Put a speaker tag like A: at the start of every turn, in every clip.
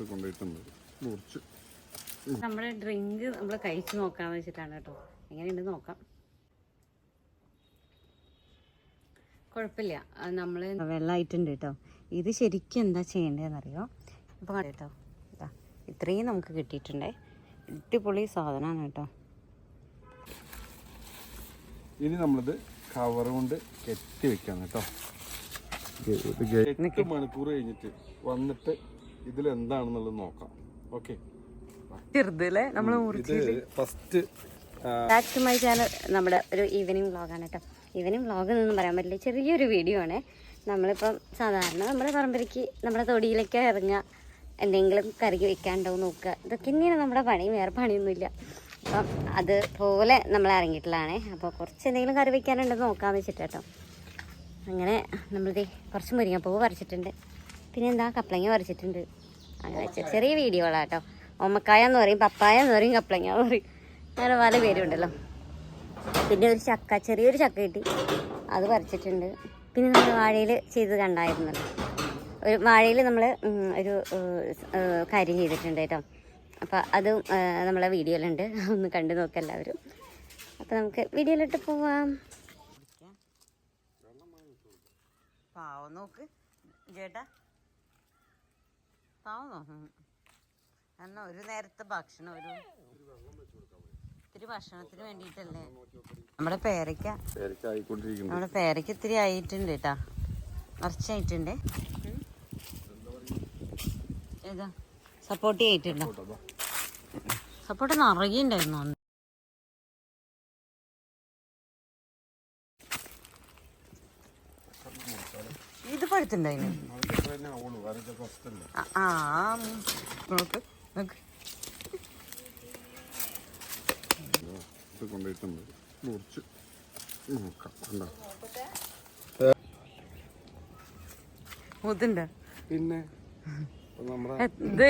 A: ഇത് കൊണ്ടുപോയിട്ടുണ്ട്. മുറിച്ച്.
B: നമ്മുടെ ഡ്രിങ്ക് നമ്മൾ കഴിച്ചു നോക്കാന്ന് വെച്ചിട്ടാണ് കേട്ടോ. എങ്ങനെയുണ്ട് നോക്കാം. കുഴപ്പമില്ല. നമ്മൾ വെള്ളമായിട്ടുണ്ട് കേട്ടോ. ഇത് ശരിക്കും എന്താ ചെയ്യേണ്ടതെന്നറിയോ? ഇപ്പോൾ കേട്ടോ? ഇതാ ഇത്രയും നമുക്ക് കിട്ടിയിട്ടുണ്ടേ. അടിപൊളി സാധനമാണ് കേട്ടോ.
A: ഇനി നമ്മളിത് കവർ കൊണ്ട് കെട്ടി വെക്കാം കേട്ടോ. എട്ട് മണിക്കൂർ കഴിഞ്ഞിട്ട് വന്നിട്ട് ഇതിൽ എന്താണെന്നുള്ളത് നോക്കാം. ഓക്കെ. ഇത് first
B: back to my channel നമ്മുടെ ഒരു ഈവനിങ് വ്ളോഗാണ് കേട്ടോ. ഈവനിങ് വ്ളോഗ് എന്നൊന്നും പറയാൻ പറ്റില്ല. ചെറിയൊരു വീഡിയോ ആണ്. നമ്മളിപ്പം സാധാരണ നമ്മുടെ പറമ്പരയ്ക്ക് നമ്മുടെ തൊടിയിലേക്ക് ഇറങ്ങുക എന്തെങ്കിലും കറി വയ്ക്കാണ്ടോ നോക്കുക. ഇതൊക്കെ തന്നെയാണ് നമ്മുടെ പണി വേറെ പണിയൊന്നുമില്ല. അപ്പം അതുപോലെ നമ്മൾ ഇറങ്ങിയിട്ടുള്ളതാണേ. അപ്പോൾ കുറച്ച് എന്തെങ്കിലും കറി വെക്കാനുണ്ടെന്ന് നോക്കാമെന്ന് വെച്ചിട്ട് കേട്ടോ. അങ്ങനെ നമ്മളിത് കുറച്ച് മുരിങ്ങപ്പൂവ് പറിച്ചിട്ടുണ്ട്. പിന്നെ എന്താ കപ്ലങ്ങ പറിച്ചിട്ടുണ്ട്. അങ്ങനെ ചെറിയ കേട്ടോ ഓമക്കായ എന്ന് പറയും പപ്പായ എന്ന് പറയും കപ്പളങ്ങ എന്ന് പറയും. അങ്ങനെ പല പേരുണ്ടല്ലോ. പിന്നെ ഒരു ചക്ക ചെറിയൊരു ചക്ക കിട്ടി. അത് പറിച്ചിട്ടുണ്ട്. പിന്നെ നമ്മൾ വാഴയിൽ ചെയ്ത് കണ്ടായിരുന്നല്ലോ. ഒരു വാഴയിൽ നമ്മൾ ഒരു കാര്യം ചെയ്തിട്ടുണ്ട് കേട്ടോ. അപ്പോൾ അതും നമ്മളെ വീഡിയോയിലുണ്ട്. ഒന്ന് കണ്ടു നോക്കാം എല്ലാവരും. അപ്പോൾ നമുക്ക് വീഡിയോയിലിട്ട് പോവാം. പാവം നോക്ക്. ചേട്ടാ പാവം നോക്കും എന്നാ ഒരു നേരത്തെ ഭക്ഷണം ഒരു ഇത്തിരി ഭക്ഷണത്തിന് വേണ്ടിയിട്ടല്ലേ? നമ്മുടെ പേരയ്ക്ക. നമ്മുടെ പേരയ്ക്ക് ഇത്തിരി ആയിട്ടുണ്ട് കേട്ടാ നിറച്ചായിട്ടുണ്ട് ഏതാ? സപ്പോർട്ട് ചെയ്തിട്ടുണ്ടോ? സപ്പോർട്ട് നിറയുണ്ടായിരുന്നു ഇത് പഴുത്തുണ്ടായിരുന്നു ആ, ആ ഉം. നോക്ക് നോക്ക്
A: ഇത് കൊണ്ടുപോയിട്ടുണ്ട് മുറിച്ച് നോക്കാം കണ്ടോ പിന്നെ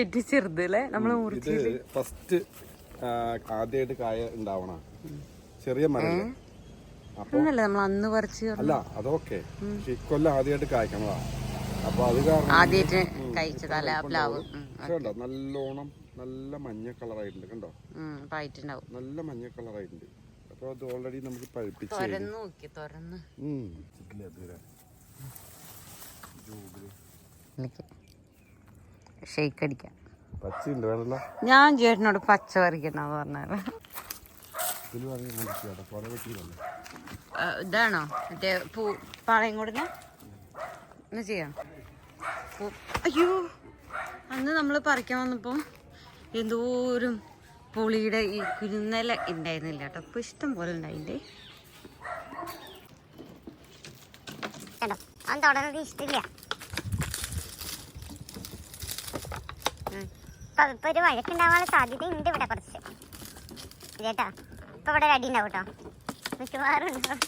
B: ഇത് ചെറുത് അല്ലേ? നമ്മൾ
A: ഇത് ഫസ്റ്റ് ആദ്യമായിട്ട് കായ ഉണ്ടാവണ. ചെറിയ മരം അപ്പൊ
B: നമ്മൾ അന്ന് പറിച്ച്
A: അല്ല അതൊക്കെ. ഇക്കൊല്ലം ആദ്യമായിട്ട് കായ്ക്കണതാ. അപ്പൊ അത് കാരണം
B: ആദ്യമായിട്ട് കഴിച്ചതല്ല പ്ലാവ്
A: നല്ലോണം നല്ല മഞ്ഞ കളറായിട്ടുണ്ട് കണ്ടോ?
B: പായിട്ടുണ്ടാവും
A: നല്ല മഞ്ഞ കളറായിട്ടുണ്ട്. അപ്പൊ അത് ഓൾറെഡി നമുക്ക് പഴുപ്പിച്ച്
B: തുറന്ന് നോക്കി തുറന്ന്. ഷെയ്ക്ക് അടിക്കാം.
A: പച്ചയുണ്ട് വേണല്ലോ?
B: ഞാൻ ചേട്ടനോട് പച്ച പറിക്കണം പറഞ്ഞത്. ഇതാണോ? മറ്റേ പൂ പാളയം കൊടുന്ന എന്നാ ചെയ്യാം. പൂ അയ്യോ. അന്ന് നമ്മൾ പറിക്കാൻ വന്നപ്പോൾ എന്തോരം പുളിയുടെ ഈ കുരുന്നല ഉണ്ടായിരുന്നില്ല കേട്ടോ. അപ്പോൾ ഇഷ്ടം പോലെ ഉണ്ടായില്ലേ?
C: അവൻ തുടർന്നത് ഇഷ്ടമില്ല അപ്പൊ ഇപ്പൊ ഒരു വഴക്കുണ്ടാവാനുള്ള സാധ്യത ഉണ്ട് ഇവിടെ കുറച്ച്. ചേട്ടാ ഇപ്പൊ ഇവിടെ ഒരു അടി ഉണ്ടാവും കേട്ടോ. മിക്കവാറും ഉണ്ടാവും.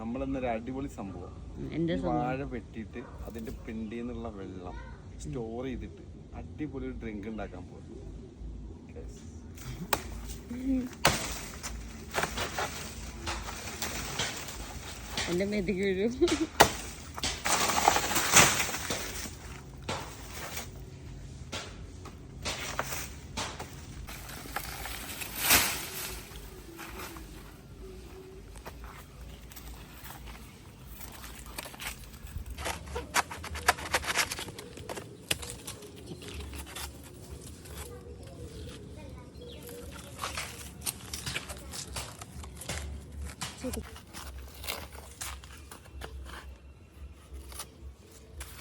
A: നമ്മളെന്നൊരു അടിപൊളി സംഭവം.
B: എന്റെ
A: വാഴ വെട്ടിയിട്ട് അതിന്റെ പിണ്ടിയിൽ നിന്നുള്ള വെള്ളം സ്റ്റോർ ചെയ്തിട്ട് അടിപൊളി ഒരു ഡ്രിങ്ക് ഉണ്ടാക്കാൻ പോകും
B: എന്റെ മെതി വീഴും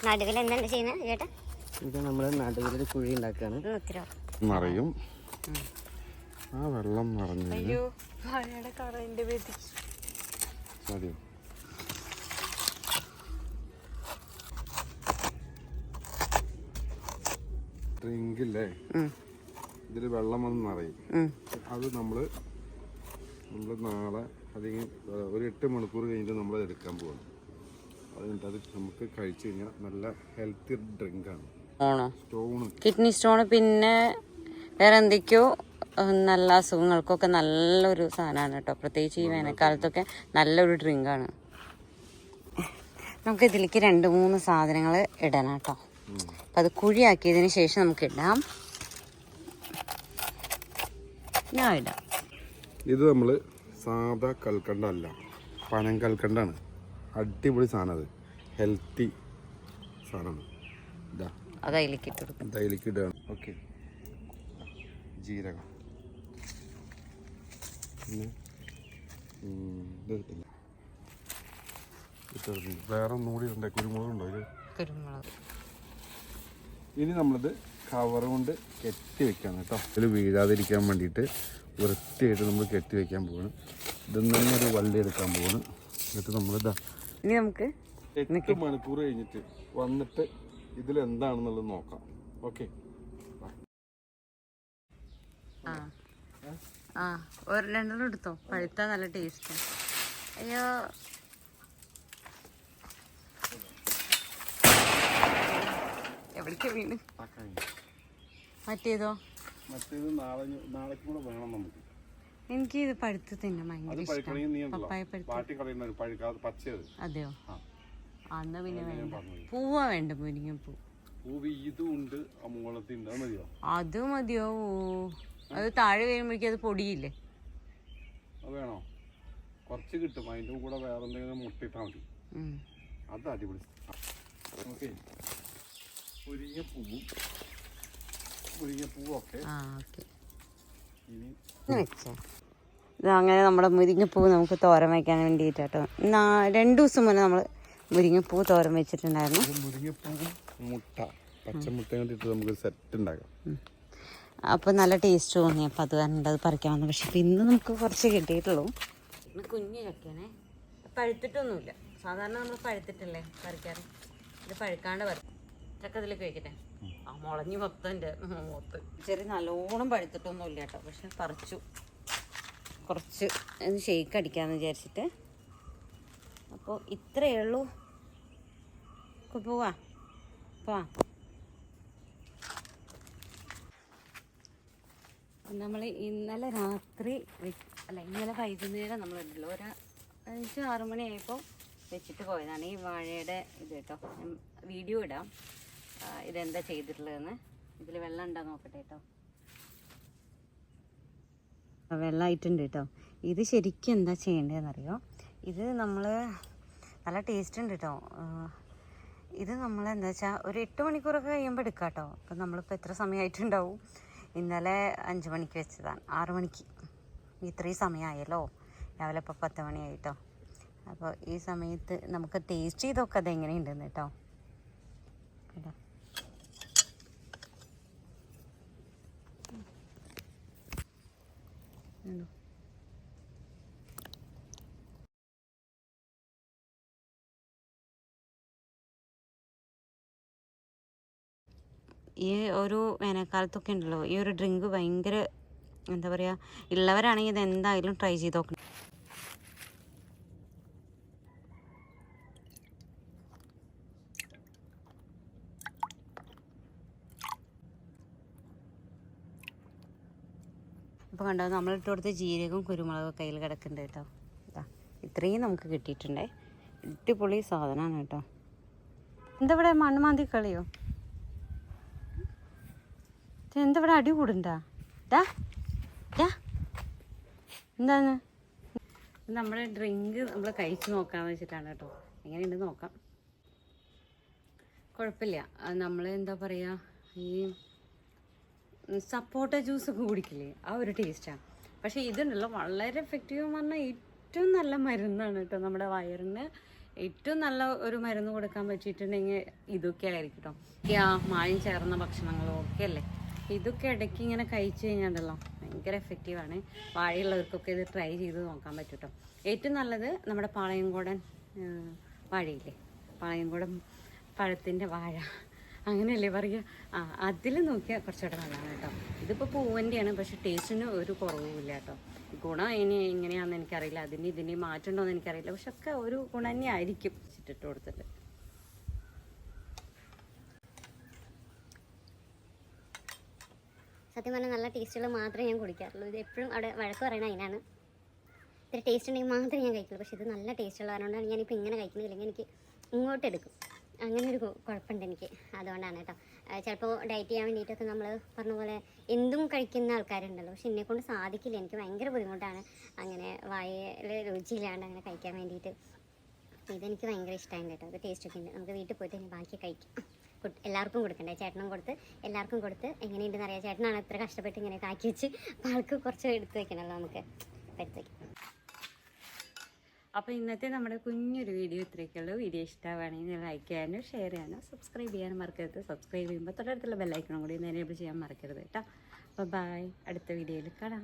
C: നടുവിൽ എന്താണ് ചെയ്യുന്നത് ചേട്ടാ
B: ഇത് നടുവിലൊരു കുഴി
A: നിറയും ആ വെള്ളം നിറഞ്ഞു.
B: അയ്യോ വാഴയുടെ കറ എന്റെ മെതിക്ക്
A: മതിയോ? ഡ്രിങ്ക് ഇല്ലേ? ഇതിൽ വെള്ളം വന്ന് നിറയും. അത് നമ്മൾ നമ്മൾ നാളെ അല്ലെങ്കിൽ ഒരു എട്ട് മണിക്കൂർ കഴിഞ്ഞിട്ട് നമ്മൾ എടുക്കാൻ പോകണം അത് കഴിഞ്ഞിട്ട് അത് നമുക്ക് കഴിച്ചു കഴിഞ്ഞാൽ നല്ല ഹെൽത്തി ഡ്രിങ്കാണ്
B: ആണ്.
A: സ്റ്റോണ്
B: കിഡ്നി സ്റ്റോൺ പിന്നെ വേറെ എന്തൊക്കെയോ നല്ല അസുഖങ്ങൾക്കൊക്കെ നല്ലൊരു സാധനമാണ് കേട്ടോ. പ്രത്യേകിച്ച് ഈ വേനൽക്കാലത്തൊക്കെ നല്ലൊരു ഡ്രിങ്കാണ് നമുക്ക് ഇതിലേക്ക് രണ്ട് മൂന്ന് സാധനങ്ങൾ ഇടണം കേട്ടോ. അപ്പം അത് കുഴിയാക്കിയതിന് ശേഷം നമുക്ക് ഇടാം. ഞാൻ ഇടാം.
A: ഇത് നമ്മൾ സാധാ കൽക്കണ്ടല്ല പനം കൽക്കണ്ടാണ് അടിപൊളി സാധനം അത് ഹെൽത്തി സാധനമാണ്. ഇതാ.
B: അത് അതിലേക്ക്
A: ഇടുകയാണ് ഓക്കെ. ജീരകം. പിന്നെ ഉം, ഇത് എടുത്തില്ല ഇട്ടെടുത്തില്ല വേറെ ഒന്നും കൂടി ഉണ്ട് കുരുമുളക് ഉണ്ടോ ഇത്
B: കുരുമുളക്.
A: ഇനി നമ്മളിത് കവർ കൊണ്ട് കെട്ടി വെക്കാണ് കേട്ടോ. ഇതിൽ വീഴാതിരിക്കാൻ വേണ്ടിയിട്ട് വൃത്തിയായിട്ട് നമ്മൾ കെട്ടി വെക്കാൻ പോവാണ്. ഇതിൽ നിന്നൊരു ഒരു വള്ളി എടുക്കാൻ പോവാണ്. എന്നിട്ട് നമ്മളിതാ
B: ഇനി നമുക്ക്
A: എട്ട് മണിക്കൂർ കഴിഞ്ഞിട്ട് വന്നിട്ട് ഇതിൽ എന്താണെന്നുള്ളത് നോക്കാം. ഓക്കെ.
B: ആ. ആ ഒരു രണ്ടെണ്ണം എടുത്തോ? പഴുത്ത നല്ല ടേസ്റ്റ്. അയ്യോ. എവിടേക്ക് വീണ്? മറ്റേതോ?
A: മറ്റേത് നാളെ നാളേക്ക് കൂടെ വേണം നമുക്ക്.
B: എനിക്ക് ഇത് പഴുത്ത് തിന്നാൻ ഭയങ്കര ഇഷ്ടം. പപ്പായ പഴുത്ത്. അതെയോ? അന്ന് പിന്നെ വേണ്ട. പൂവ വേണ്ട
A: മുരിങ്ങ പൂ. അത് മതിയോ?
B: അത് താഴെ വരുമ്പോഴേക്കും അത് പൊടിയില്ലേ?
A: വേണോ? കുറച്ച് കിട്ടും. അതിന്റെ കൂടെ വേറെ എന്തെങ്കിലും മുട്ടിട്ടാ മതി. അത് അടിപൊളി. ഓക്കെ. മുരിങ്ങപ്പൂവും. മുരിങ്ങപ്പൂവും ഒക്കെ
B: അങ്ങനെ നമ്മുടെ മുരിങ്ങപ്പൂ നമുക്ക് തോരൻ വയ്ക്കാൻ വേണ്ടിയിട്ടാട്ടോ രണ്ടു ദിവസം മുന്നേ നമ്മൾ മുരിങ്ങപ്പൂ തോരൻ വെച്ചിട്ടുണ്ടായിരുന്നു.
A: അപ്പൊ മുരിങ്ങപ്പൂവും മുട്ട പച്ചമുട്ട കണ്ടിട്ട് നമുക്ക് സെറ്റ് ഉണ്ടാക്കാം.
B: അപ്പോൾ നല്ല ടേസ്റ്റ് തോന്നി. അപ്പോൾ അത് വേണ്ടത് പറിക്കാൻ വന്നു. പക്ഷെ ഇന്ന് നമുക്ക് കുറച്ച് കിട്ടിയിട്ടുള്ളൂ. കുഞ്ഞു ചക്കയാണേ പഴുത്തിട്ടൊന്നുമില്ല. സാധാരണ നമ്മൾ പഴുത്തിട്ടല്ലേ പറിക്കാറ്? ഇത് പഴുക്കാണ്ട് പറിക്കും. ചക്ക ഇതിലേക്ക് വെക്കട്ടെ ആ മുളഞ്ഞ് മൊത്തം ചെറിയ നല്ലോണം പഴുത്തിട്ടൊന്നുമില്ല കേട്ടോ. പക്ഷെ പറിച്ചു. കുറച്ച് ഒന്ന് ഷെയ്ക്ക് അടിക്കാമെന്ന് വിചാരിച്ചിട്ട്. അപ്പോൾ ഇത്രയേ ഉള്ളൂ. പോവാ. പോവാ. നമ്മൾ ഇന്നലെ രാത്രി അല്ല ഇന്നലെ വൈകുന്നേരം നമ്മൾ ഉണ്ടല്ലോ ഒരു അഞ്ച് ആറ് മണിയായപ്പോൾ വെച്ചിട്ട് പോയതാണ് ഈ വാഴയുടെ ഇത് കേട്ടോ. വീഡിയോ ഇടാം. ഇതെന്താ ചെയ്തിട്ടുള്ളതെന്ന്. ഇതിൽ വെള്ളം ഉണ്ടോ നോക്കട്ടെ കേട്ടോ. വെള്ളമായിട്ടുണ്ട് കേട്ടോ. ഇത് ശരിക്കും എന്താ ചെയ്യേണ്ടതെന്നറിയോ? ഇത് നമ്മൾ നല്ല ടേസ്റ്റ് ഉണ്ട് കേട്ടോ. ഇത് നമ്മൾ എന്താ വെച്ചാൽ ഒരു എട്ട് മണിക്കൂറൊക്കെ കഴിയുമ്പോൾ എടുക്കാം കേട്ടോ. അപ്പം നമ്മളിപ്പോൾ എത്ര സമയമായിട്ടുണ്ടാവും ഇന്നലെ അഞ്ച് മണിക്ക് വെച്ചതാണ്. ആറ് മണിക്ക്. ഇത്രയും സമയമായല്ലോ രാവിലെ ഇപ്പോൾ പത്ത് മണിയായിട്ടോ അപ്പോൾ ഈ സമയത്ത് നമുക്ക് ടേസ്റ്റ് ചെയ്തൊക്കെ അതെങ്ങനെയുണ്ടെന്ന് കേട്ടോ ഉണ്ടോ? ഈ ഒരു വേനൽക്കാലത്തൊക്കെ ഉണ്ടല്ലോ ഈ ഒരു ഡ്രിങ്ക് ഭയങ്കര എന്താ പറയുക ഉള്ളവരാണെങ്കിൽ ഇത് എന്തായാലും ട്രൈ ചെയ്ത് നോക്കണം. ഇപ്പോൾ കണ്ടോ നമ്മളിട്ട് കൊടുത്ത ജീരകവും കുരുമുളകും കയ്യിൽ കിടക്കുന്നുണ്ട് കേട്ടോ. ഇതാ ഇത്രയും നമുക്ക് കിട്ടിയിട്ടുണ്ടേ. അടിപൊളി സാധനമാണ് കേട്ടോ. എന്താ ഇവിടെ മണ്ണ് കളിയോ? എന്താ ഇവിടെ അടി കൂടണ്ടാ ഡാ ഡാ എന്താണ്? നമ്മുടെ ഡ്രിങ്ക് നമ്മൾ കഴിച്ച് നോക്കാന്ന് വെച്ചിട്ടാണ് കേട്ടോ. എങ്ങനെയുണ്ട് നോക്കാം. കുഴപ്പമില്ല. നമ്മൾ എന്താ പറയുക ഈ സപ്പോട്ട ജ്യൂസ് ഒക്കെ കുടിക്കില്ലേ? ആ ഒരു ടേസ്റ്റാണ് പക്ഷേ ഇതുണ്ടല്ലോ വളരെ എഫക്റ്റീവ് എന്ന് പറഞ്ഞാൽ ഏറ്റവും നല്ല മരുന്നാണ് കേട്ടോ നമ്മുടെ വയറിന് ഏറ്റവും നല്ല ഒരു മരുന്ന് കൊടുക്കാൻ പറ്റിയിട്ടുണ്ടെങ്കിൽ ഇതൊക്കെ ആയിരിക്കും കേട്ടോ. മായം ചേർന്ന ഭക്ഷണങ്ങളും ഒക്കെ അല്ലേ? ഇതൊക്കെ ഇടയ്ക്ക് ഇങ്ങനെ കഴിച്ചു കഴിഞ്ഞാണ്ടല്ലോ. ഭയങ്കര എഫക്റ്റീവാണ് വാഴയുള്ളവർക്കൊക്കെ ഇത് ട്രൈ ചെയ്ത് നോക്കാൻ പറ്റും കേട്ടോ ഏറ്റവും നല്ലത് നമ്മുടെ പാളയംകോടൻ വാഴയില്ലേ? പാളയംകോടൻ പഴത്തിന്റെ വാഴ. അങ്ങനെയല്ലേ പറയുക ആ അതിൽ നോക്കിയാൽ കുറച്ചുകൂടെ നല്ലതാണ് കേട്ടോ. ഇതിപ്പോൾ പൂവന്റെയാണ് പക്ഷെ ടേസ്റ്റിന് ഒരു കുറവുമില്ല കേട്ടോ. ഗുണം ഇനി എങ്ങനെയാണെന്ന് എനിക്കറിയില്ല. അതിന് ഇതിന് മാറ്റമുണ്ടോ എന്ന് എനിക്കറിയില്ല. പക്ഷെ ഒക്കെ ഒരു ഗുണം തന്നെ ആയിരിക്കും ഇട്ടിട്ട് കൊടുത്തിട്ട്.
C: സത്യം പറഞ്ഞാൽ നല്ല ടേസ്റ്റുകൾ മാത്രമേ ഞാൻ കുടിക്കാറുള്ളൂ. ഇത് എപ്പോഴും അവിടെ വഴക്ക് പറയണ അതിനാണ് ഇത്ര ടേസ്റ്റ് ഉണ്ടെങ്കിൽ മാത്രമേ ഞാൻ കഴിക്കുള്ളൂ. പക്ഷേ ഇത് നല്ല ടേസ്റ്റുള്ള കാരണമാണ് ഞാനിപ്പോൾ ഇങ്ങനെ കഴിക്കുന്നില്ലെങ്കിൽ എനിക്ക് ഇങ്ങോട്ട് എടുക്കും. അങ്ങനെ ഒരു കുഴപ്പമുണ്ട് എനിക്ക്. അതുകൊണ്ടാണ് കേട്ടോ. ചിലപ്പോൾ ഡയറ്റ് ചെയ്യാൻ വേണ്ടിയിട്ടൊക്കെ നമ്മൾ പറഞ്ഞ പോലെ എന്തും കഴിക്കുന്ന ആൾക്കാരുണ്ടല്ലോ. പക്ഷെ എന്നെക്കൊണ്ട് സാധിക്കില്ല. എനിക്ക് ഭയങ്കര ബുദ്ധിമുട്ടാണ് അങ്ങനെ വായയിൽ രുചിയില്ലാണ്ട് അങ്ങനെ കഴിക്കാൻ വേണ്ടിയിട്ട്. ഇതെനിക്ക് ഭയങ്കര ഇഷ്ടമായിരുന്നു കേട്ടോ. അത് ടേസ്റ്റ് ഒക്കെ ഉണ്ട്. നമുക്ക് വീട്ടിൽ പോയിട്ട് ഇനി ബാക്കി കഴിക്കാം. എല്ലാവർക്കും കൊടുക്കണ്ടേ? ചേട്ടനും കൊടുത്ത് എല്ലാവർക്കും കൊടുത്ത് എങ്ങനെയുണ്ടെന്ന് അറിയാം. ചേട്ടനാണ് ഇത്ര കഷ്ടപ്പെട്ട് ഇങ്ങനെ ആക്കി വെച്ച് ആൾക്ക് കുറച്ച് എടുത്ത് വെക്കണമല്ലോ നമുക്ക്.
B: അപ്പൊ ഇന്നത്തെ നമ്മുടെ കുഞ്ഞൊരു വീഡിയോ ഇത്രയൊക്കെയുള്ളൂ. വീഡിയോ ഇഷ്ടമാണെങ്കിൽ ലൈക്ക് ചെയ്യാനും ഷെയർ ചെയ്യാനും സബ്സ്ക്രൈബ് ചെയ്യാനും മറക്കരുത്. സബ്സ്ക്രൈബ് ചെയ്യുമ്പോൾ തൊട്ടടുത്തുള്ള ബെല്ലൈക്കണം കൂടി ഒന്ന് ചെയ്യാൻ മറക്കരുത് കേട്ടോ. അപ്പോൾ ബായ് അടുത്ത വീഡിയോയിൽ കാണാം.